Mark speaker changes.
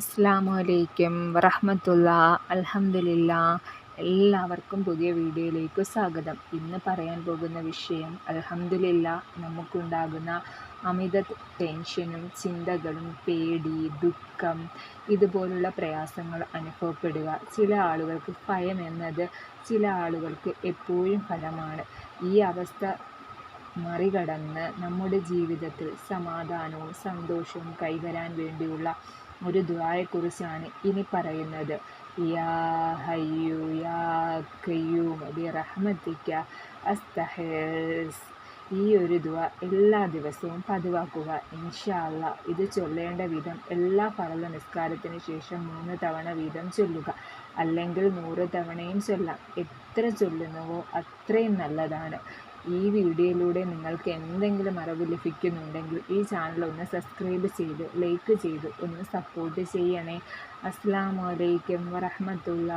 Speaker 1: അസ്സാമു അലൈക്കും വറഹമത്തുള്ള അലഹമില്ല എല്ലാവർക്കും പുതിയ വീഡിയോയിലേക്ക് സ്വാഗതം. ഇന്ന് പറയാൻ പോകുന്ന വിഷയം അൽഹംദുലില്ല നമുക്കുണ്ടാകുന്ന അമിത ടെൻഷനും ചിന്തകളും പേടി ദുഃഖം ഇതുപോലുള്ള പ്രയാസങ്ങൾ അനുഭവപ്പെടുക. ചില ആളുകൾക്ക് ഭയം എന്നത് ചില ആളുകൾക്ക് എപ്പോഴും ഫലമാണ്. ഈ അവസ്ഥ മറികടന്ന് നമ്മുടെ ജീവിതത്തിൽ സമാധാനവും സന്തോഷവും കൈവരാൻ വേണ്ടിയുള്ള ഒരു ദുആയെക്കുറിച്ചാണ് ഇനി പറയുന്നത്. യാ ഹയ്യു യാ ഈ ഒരു ദുവ എല്ലാ ദിവസവും പതിവാക്കുക. ഇൻഷാല്ല ഇത് ചൊല്ലേണ്ട വിധം എല്ലാ ഫറല നിസ്കാരത്തിന് ശേഷം മൂന്ന് തവണ വീതം ചൊല്ലുക. അല്ലെങ്കിൽ നൂറ് തവണയും ചൊല്ലാം. എത്ര ചൊല്ലുന്നുവോ അത്രയും നല്ലതാണ്. ഈ വീഡിയോയിലൂടെ നിങ്ങൾക്ക് എന്തെങ്കിലും അറിവ് ലഭിക്കുന്നുണ്ടെങ്കിൽ ഈ ചാനൽ ഒന്ന് സബ്സ്ക്രൈബ് ചെയ്ത് ലൈക്ക് ചെയ്ത് ഒന്ന് സപ്പോർട്ട് ചെയ്യണേ. അസ്സാം വലൈക്കും വറഹമത്തുള്ള.